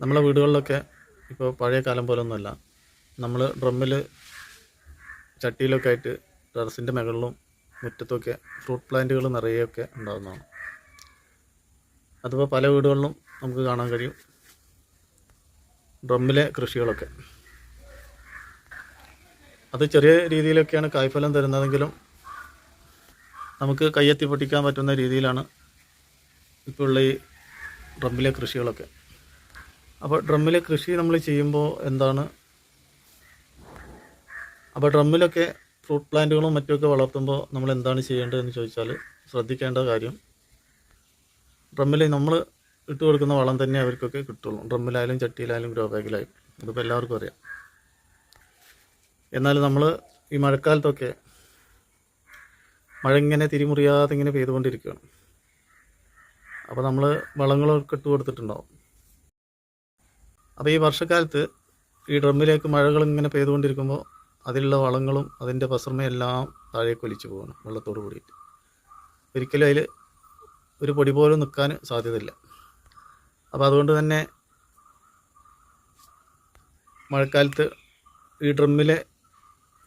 നമ്മളെ വീടുകളിലൊക്കെ ഇപ്പോൾ പഴയ കാലം പോലൊന്നുമല്ല. നമ്മൾ ഡ്രമ്മിൽ ചട്ടിയിലൊക്കെ ആയിട്ട് ടെറസിന്റെ മുകളിലും മുറ്റത്തൊക്കെ ഫ്രൂട്ട് പ്ലാന്റുകൾ നിറയെയൊക്കെ ഉണ്ടാകുന്നതാണ് അതിപ്പോൾ പല വീടുകളിലും നമുക്ക് കാണാൻ കഴിയും ഡ്രമ്മിലെ കൃഷികളൊക്കെ. അത് ചെറിയ രീതിയിലൊക്കെയാണ് കായ്ഫലം തരുന്നതെങ്കിലും നമുക്ക് കയ്യെത്തി പൊട്ടിക്കാൻ പറ്റുന്ന രീതിയിലാണ് ഇപ്പോൾ ഉള്ള ഈ ഡ്രമ്മിലെ കൃഷികളൊക്കെ. അപ്പോൾ ഡ്രമ്മിലെ കൃഷി നമ്മൾ ചെയ്യുമ്പോൾ എന്താണ്? അപ്പോൾ ഡ്രമ്മിലൊക്കെ ഫ്രൂട്ട് പ്ലാന്റുകളും മറ്റുമൊക്കെ വളർത്തുമ്പോൾ നമ്മൾ എന്താണ് ചെയ്യേണ്ടതെന്ന് ചോദിച്ചാൽ ശ്രദ്ധിക്കേണ്ട കാര്യം ഡ്രമ്മിൽ നമ്മൾ ഇട്ട് കൊടുക്കുന്ന വളം തന്നെ അവർക്കൊക്കെ കിട്ടുള്ളൂ. ഡ്രമ്മിലായാലും ചട്ടിയിലായാലും ഗ്രോ ബാഗിലായാലും. ഇതിപ്പോൾ എല്ലാവർക്കും അറിയാം. എന്നാൽ നമ്മൾ ഈ മഴക്കാലത്തൊക്കെ മഴ ഇങ്ങനെ തിരിമുറിയാതെ ഇങ്ങനെ പെയ്തുകൊണ്ടിരിക്കുകയാണ്. അപ്പോൾ നമ്മൾ വളങ്ങളൊക്കെ ഇട്ട് കൊടുത്തിട്ടുണ്ടാവും. അപ്പോൾ ഈ വർഷക്കാലത്ത് ഈ ഡ്രമ്മിലേക്ക് മഴകൾ ഇങ്ങനെ പെയ്തുകൊണ്ടിരിക്കുമ്പോൾ അതിലുള്ള വളങ്ങളും അതിന്റെ പസർമയെല്ലാം താഴേക്ക് ഒലിച്ചു പോകണം വെള്ളത്തോട് കൂടിയിട്ട്. ഒരിക്കലും അതിൽ ഒരു പൊടി പോലും നിൽക്കാൻ സാധ്യതയില്ല. അപ്പോൾ അതുകൊണ്ട് തന്നെ മഴക്കാലത്ത് ഈ ഡ്രമ്മിലെ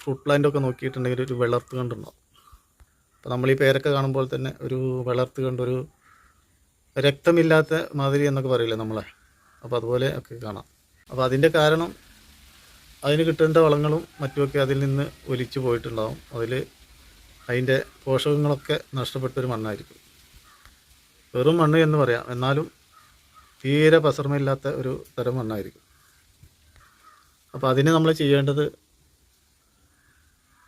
ഫ്രൂട്ട് പ്ലാന്റൊക്കെ നോക്കിയിട്ടുണ്ടെങ്കിൽ ഒരു വിളർത്ത് കണ്ടുണ്ടാവും. അപ്പോൾ നമ്മൾ ഈ പേരൊക്കെ കാണുമ്പോൾ തന്നെ ഒരു വിളർത്ത് കണ്ടൊരു രക്തമില്ലാത്ത മാതിരി എന്നൊക്കെ പറയില്ലേ നമ്മളെ? അപ്പോൾ അതുപോലെ ഒക്കെ കാണാം. അപ്പോൾ അതിന്റെ കാരണം അതിന് കിട്ടേണ്ട വളങ്ങളും മറ്റുമൊക്കെ അതിൽ നിന്ന് ഒലിച്ചു പോയിട്ടുണ്ടാവും. അതിൽ അതിന്റെ പോഷകങ്ങളൊക്കെ നഷ്ടപ്പെട്ടൊരു മണ്ണായിരിക്കും. വെറും മണ്ണ് എന്ന് പറയാം. എന്നാലും തീരെ പസർമയില്ലാത്ത ഒരു തരം മണ്ണായിരിക്കും. അപ്പോൾ അതിന് നമ്മൾ ചെയ്യേണ്ടത്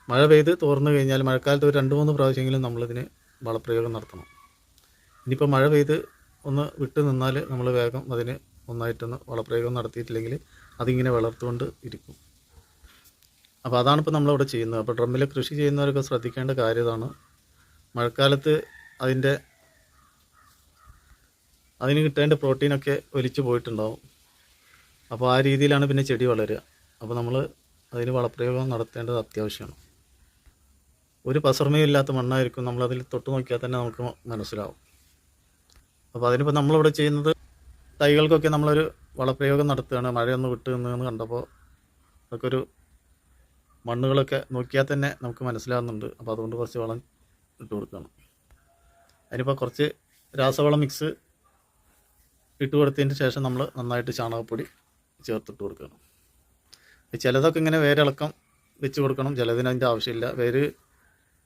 മഴ പെയ്ത് തോർന്നു കഴിഞ്ഞാൽ മഴക്കാലത്ത് ഒരു രണ്ട് മൂന്ന് പ്രാവശ്യമെങ്കിലും നമ്മളിതിന് വളപ്രയോഗം നടത്തണം. ഇനിയിപ്പോൾ മഴ പെയ്ത് ഒന്ന് വിട്ടു നിന്നാൽ നമ്മൾ വേഗം അതിന് ഒന്നായിട്ടൊന്ന് വളപ്രയോഗം നടത്തിയിട്ടില്ലെങ്കിൽ അതിങ്ങനെ വളർത്തുകൊണ്ട് ഇരിക്കും. അപ്പോൾ അതാണ് ഇപ്പോൾ നമ്മളിവിടെ ചെയ്യുന്നത്. അപ്പോൾ ഡ്രമ്മിൽ കൃഷി ചെയ്യുന്നവരൊക്കെ ശ്രദ്ധിക്കേണ്ട കാര്യം ഇതാണ്. മഴക്കാലത്ത് അതിന്റെ അതിന് കിട്ടേണ്ട പ്രോട്ടീനൊക്കെ ഒലിച്ചു പോയിട്ടുണ്ടാവും. അപ്പോൾ ആ രീതിയിലാണ് പിന്നെ ചെടി വളരുക. അപ്പോൾ നമ്മൾ അതിന് വളപ്രയോഗം നടത്തേണ്ടത് അത്യാവശ്യമാണ്. ഒരു പസർമയും ഇല്ലാത്ത മണ്ണായിരിക്കും നമ്മളതിൽ തൊട്ട് നോക്കിയാൽ തന്നെ നമുക്ക് മനസ്സിലാവും. അപ്പോൾ അതിനിപ്പോൾ നമ്മളിവിടെ ചെയ്യുന്നത് തൈകൾക്കൊക്കെ നമ്മളൊരു വളപ്രയോഗം നടത്തുകയാണ്. മഴയൊന്ന് വിട്ട് നിന്നെന്ന് കണ്ടപ്പോൾ അതൊക്കെ ഒരു മണ്ണുകളൊക്കെ നോക്കിയാൽ തന്നെ നമുക്ക് മനസ്സിലാകുന്നുണ്ട് അപ്പോൾ അതുകൊണ്ട് കുറച്ച് വളം ഇട്ട് കൊടുക്കണം. അതിനിപ്പോൾ കുറച്ച് രാസവളം മിക്സ് ഇട്ട് കൊടുത്തതിന് ശേഷം നമ്മൾ നന്നായിട്ട് ചാണകപ്പൊടി ചേർത്തിട്ട് കൊടുക്കണം. ചിലതൊക്കെ ഇങ്ങനെ വേരിളക്കം വെച്ച് കൊടുക്കണം. ചിലതിന് അതിന്റെ ആവശ്യമില്ല. വേര്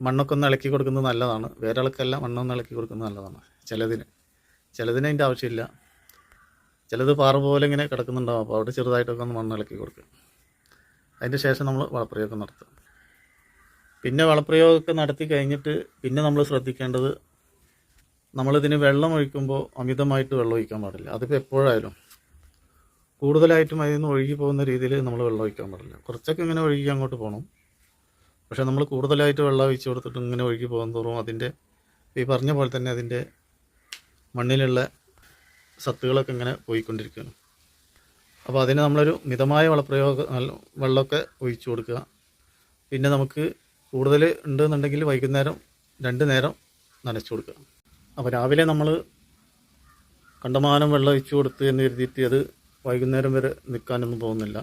മണ്ണൊക്കെ ഒന്ന് ഇളക്കി കൊടുക്കുന്നത് നല്ലതാണ്. വേരിളക്കമല്ല മണ്ണൊന്ന് ഇളക്കി കൊടുക്കുന്നത് നല്ലതാണ് ചിലതിന്. ചിലതിന് അതിന്റെ ആവശ്യമില്ല. ചിലത് പാറ പോലെ ഇങ്ങനെ കിടക്കുന്നുണ്ടാവും. അപ്പോൾ അവിടെ ചെറുതായിട്ടൊക്കെ ഒന്ന് മണ്ണ് ഇളക്കി കൊടുക്കുക അതിന്റെ ശേഷം നമ്മൾ വളപ്രയോഗം നടത്തുക പിന്നെ വളപ്രയോഗമൊക്കെ നടത്തി കഴിഞ്ഞിട്ട് പിന്നെ നമ്മൾ ശ്രദ്ധിക്കേണ്ടത് നമ്മളിതിന് വെള്ളം ഒഴിക്കുമ്പോൾ അമിതമായിട്ട് വെള്ളം ഒഴിക്കാൻ പാടില്ല. അതിപ്പോൾ എപ്പോഴായാലും കൂടുതലായിട്ടും അതിൽ നിന്ന് ഒഴുകി പോകുന്ന രീതിയിൽ നമ്മൾ വെള്ളം ഒഴിക്കാൻ പാടില്ല. കുറച്ചൊക്കെ ഇങ്ങനെ ഒഴുകി അങ്ങോട്ട് പോകണം പക്ഷേ നമ്മൾ കൂടുതലായിട്ട് വെള്ളം ഒഴിച്ച് കൊടുത്തിട്ട് ഇങ്ങനെ ഒഴുകി പോകുന്നതോറും തോറും അതിന്റെ ഈ പറഞ്ഞ പോലെ തന്നെ അതിന്റെ മണ്ണിലുള്ള സത്തുകളൊക്കെ ഇങ്ങനെ പോയിക്കൊണ്ടിരിക്കുകയാണ്. അപ്പോൾ അതിന് നമ്മളൊരു മിതമായ വളപ്രയോഗ വെള്ളമൊക്കെ ഒഴിച്ചു കൊടുക്കുക. പിന്നെ നമുക്ക് കൂടുതൽ ഉണ്ടെന്നുണ്ടെങ്കിൽ വൈകുന്നേരം രണ്ട് നേരം നനച്ചു കൊടുക്കുക. അപ്പോൾ രാവിലെ നമ്മൾ കണ്ടമാനം വെള്ളം ഒഴിച്ചു കൊടുത്ത് എന്ന് കരുതിയിട്ട് അത് വൈകുന്നേരം വരെ നിൽക്കാനൊന്നും പോകുന്നില്ല.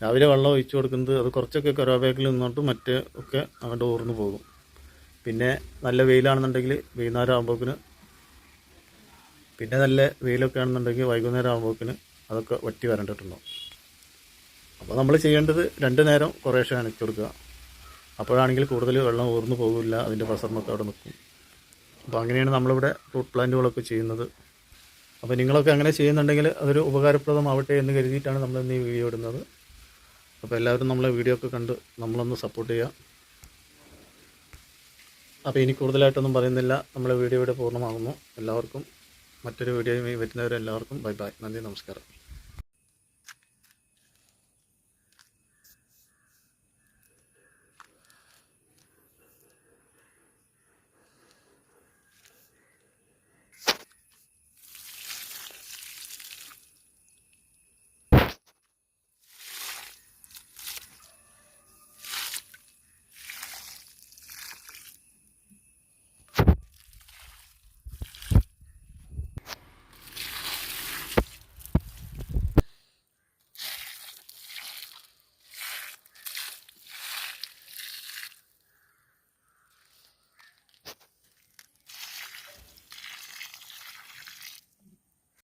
രാവിലെ വെള്ളം ഒഴിച്ചു കൊടുക്കുന്നത് അത് കുറച്ചൊക്കെ കരോബേക്കിൽ നിന്നോട്ട് മറ്റേ ഒക്കെ അങ്ങോട്ട് ഊർന്നു പോകും. പിന്നെ നല്ല വെയിലാണെന്നുണ്ടെങ്കിൽ വൈകുന്നേരം ആകുമ്പോക്കിന് പിന്നെ നല്ല വെയിലൊക്കെ ആണെന്നുണ്ടെങ്കിൽ വൈകുന്നേരം ആകുമ്പോക്കിന് അതൊക്കെ വറ്റി വരണ്ടിട്ടുണ്ടാവും. അപ്പോൾ നമ്മൾ ചെയ്യേണ്ടത് രണ്ട് നേരം കുറേശ്ശെ നനച്ചു കൊടുക്കുക. അപ്പോഴാണെങ്കിൽ കൂടുതൽ വെള്ളം ഊർന്നു പോകില്ല അതിന്റെ പ്രസരണമൊക്കെ അവിടെ നിൽക്കും അപ്പോൾ അങ്ങനെയാണ് നമ്മളിവിടെ ഫ്രൂട്ട് പ്ലാന്റുകളൊക്കെ ചെയ്യുന്നത്. അപ്പോൾ നിങ്ങളൊക്കെ അങ്ങനെ ചെയ്യുന്നുണ്ടെങ്കിൽ അതൊരു ഉപകാരപ്രദമാവട്ടെ എന്ന് കരുതിയിട്ടാണ് നമ്മൾ ഇന്ന് ഈ വീഡിയോ ഇടുന്നത്. അപ്പോൾ എല്ലാവരും നമ്മളെ വീഡിയോ ഒക്കെ കണ്ട് നമ്മളൊന്ന് സപ്പോർട്ട് ചെയ്യുക. അപ്പോൾ ഇനി കൂടുതലായിട്ടൊന്നും പറയുന്നില്ല. നമ്മളെ വീഡിയോ ഇവിടെ പൂർണമാകുന്നു. എല്ലാവർക്കും മറ്റൊരു വീഡിയോയുമായി വരുന്നവരെല്ലാവർക്കും ബൈ ബൈ. നന്ദി നമസ്കാരം.